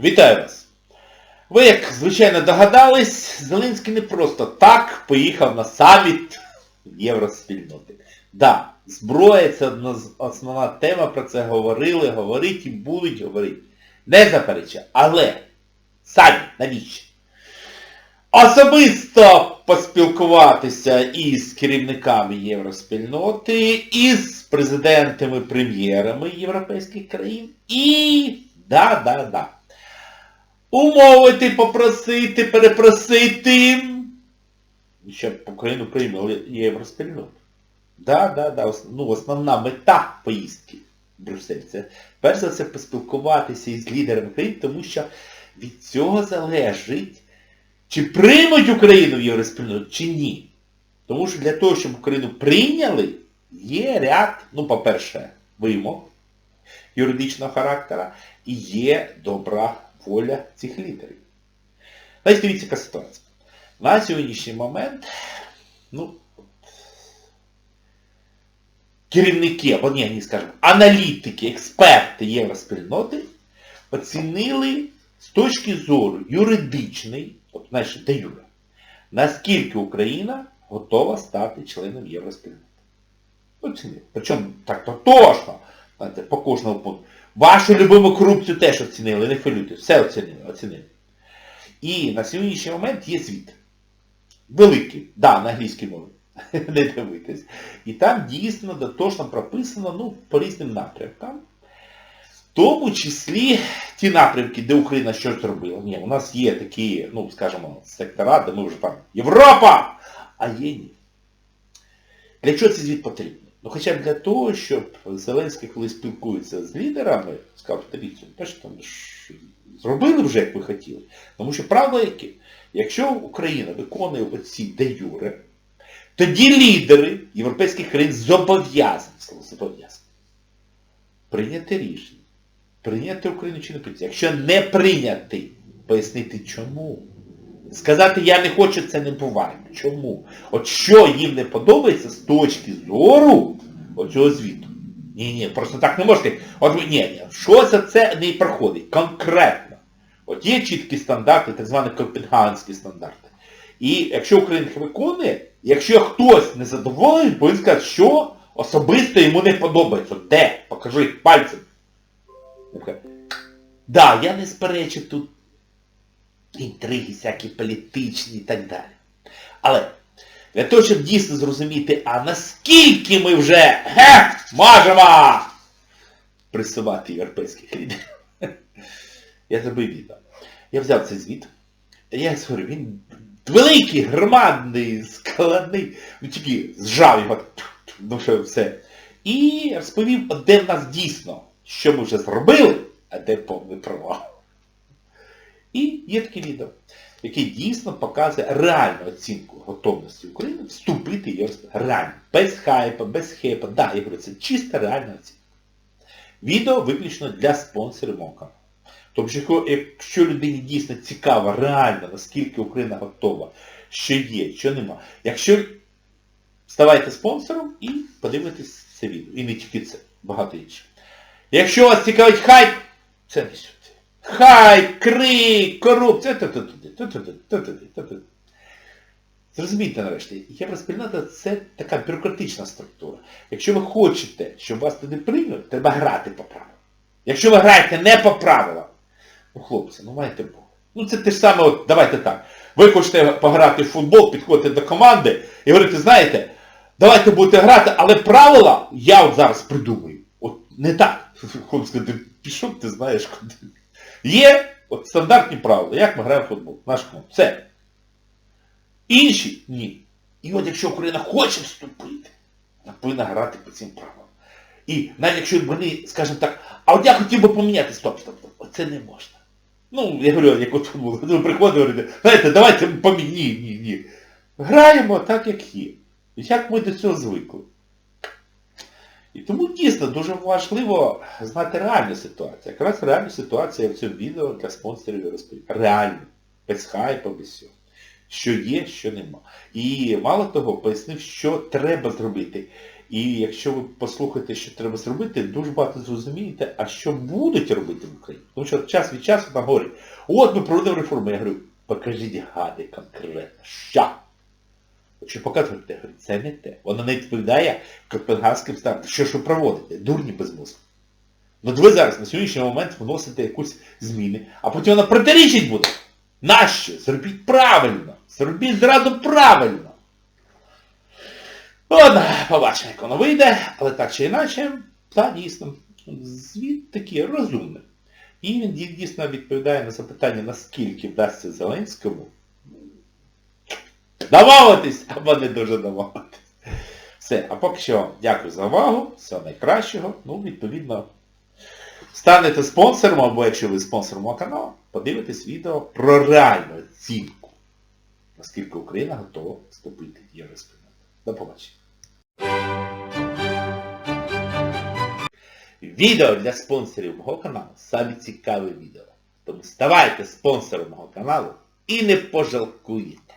Вітаю вас! Ви, як звичайно догадались, Зеленський не просто так поїхав на саміт Євроспільноти. Да, зброя це основна тема, про це говорили, говорить і будуть говорити. Не заперечаю. Але саміт навіщо? Особисто поспілкуватися із керівниками Євроспільноти, із президентами, прем'єрами європейських країн і да, да, да. Умовити, попросити, перепросити, щоб Україну прийняли Євроспільноту. Да, да, да. Ну, основна мета поїздки в Брюссель це перш за все поспілкуватися із лідерами країн, тому що від цього залежить, чи приймуть Україну в Євроспільноту, чи ні. Тому що для того, щоб Україну прийняли, є ряд, ну, по-перше, вимог юридичного характера і є добра воля цих лідерів. Значить, дивіться, яка ситуація. На сьогоднішній момент, ну, керівники, або ні, ні, скажімо, аналітики, експерти Євроспільноти оцінили з точки зору юридичної, от, знаєш, де юра, наскільки Україна готова стати членом Євроспільноти. Оцінили. Причому так знаєте, по кожному пункту. Вашу любиму корупцію теж оцінили, не хвилюйтесь, все оцінили, оцінили. І на сьогоднішній момент є звіт. Великий, да, на англійській мові. Не дивитись. І там дійсно дотошно прописано ну, по різним напрямкам. В тому числі ті напрямки, де Україна щось зробила. Ні, у нас є такі, ну, скажімо, сектора, де ми вже там Європа! А є ні. Для чого цей звіт потрібен? Ну хоча б для того, щоб Зеленський, коли спілкується з лідерами, сказав, дивіться, те, що там зробили вже, як ви хотіли. Тому що правило яке? Якщо Україна виконує оці де юре, тоді лідери європейських країн зобов'язані, зобов'язані, прийняти рішення. Прийняти Україну чи не прийняти. Якщо не прийняти, пояснити чому. Сказати я не хочу, це не буває. Чому? От що їм не подобається з точки зору оцього звіту. Ні, ні, просто так не можете. От ні, ні, за це не проходить? Конкретно. От є чіткі стандарти, так звані копенгагенські стандарти. І якщо Україна їх виконує, якщо хтось не задоволений, повинен сказати, що особисто йому не подобається. Де? Покажи пальцем. Так, да, я не сперечу тут інтриги, всякі політичні і так далі. Але для того, щоб дійсно зрозуміти, а наскільки ми вже ге, можемо присувати європейських лідерів, я зробив відео. Я взяв цей звіт, я говорю, він великий, громадний, складний, ну тільки зжав його, ну що все. І розповів, де в нас дійсно, що ми вже зробили, а де повний провал. І є таке відео, яке дійсно показує реальну оцінку готовності України вступити в Євросоюз. Реально. Без хайпа, без хейпа. Да, я говорю, це чиста реальна оцінка. Відео виключно для спонсорів мого каналу. Тобто, якщо людині дійсно цікаво реально, наскільки Україна готова, що є, що нема. Якщо ставайте спонсором і подивитесь це відео. І не тільки це, багато інших. Якщо вас цікавить хайп, це не сюди. Хайп, крик, корупція. Зрозумійте нарешті, євроспільнота це така бюрократична структура. Якщо ви хочете, щоб вас туди прийняли, треба грати по правилам. Якщо ви граєте не по правилам, ну хлопці, ну маєте Бог. Ну це те ж саме, от, давайте так. Ви хочете пограти в футбол, підходите до команди і говорите, знаєте, давайте будете грати, але правила я от зараз придумаю. От не так. Хлопці, пішов, ти знаєш куди. Є от стандартні правила, як ми граємо в футбол. Наш команд. Все. Інші ні. І от якщо Україна хоче вступити, вона повинна грати по цим правилам. І навіть якщо вони, скажімо так, а от я хотів би поміняти, стоп, стоп, стоп, оце не можна. Ну, я говорю, як от футбол, ви приходите, говорите, знаєте, давайте поміні, ні, ні, ні. Граємо так, як є. Як ми до цього звикли. І тому дійсно дуже важливо знати реальну ситуацію. Якраз реальну ситуацію я в цьому відео для спонсорів розповів. Реально. Без хайпа, без всього. Що є, що нема. І мало того, пояснив, що треба зробити. І якщо ви послухаєте, що треба зробити, дуже багато зрозумієте, а що будуть робити в Україні. Тому що час від часу там говорять, от ми проводимо реформи. Я говорю, покажіть гади конкретно, що? Якщо показуєте, я говорю, це не те. Воно не відповідає копенгадським стандартам. Що ж ви проводите? Дурні без мозку. От ви зараз на сьогоднішній момент вносите якусь зміни, а потім вона протирічить буде. Нащо? Зробіть правильно. Зробіть зразу правильно. Ладно, побачимо, як воно вийде, але так чи інакше, та дійсно, звіт такий розумний. І він дійсно відповідає на запитання, наскільки вдасться Зеленському домовитись або не дуже домовитись. Все, а поки що дякую за увагу, всього найкращого. Ну, відповідно, станете спонсором, або якщо ви спонсор мого каналу, подивитесь відео про реальну оцінку, наскільки Україна готова вступити в Євроспільноту. До побачення. Відео для спонсорів мого каналу саме цікаве відео. Тому ставайте спонсором мого каналу і не пожалкуєте.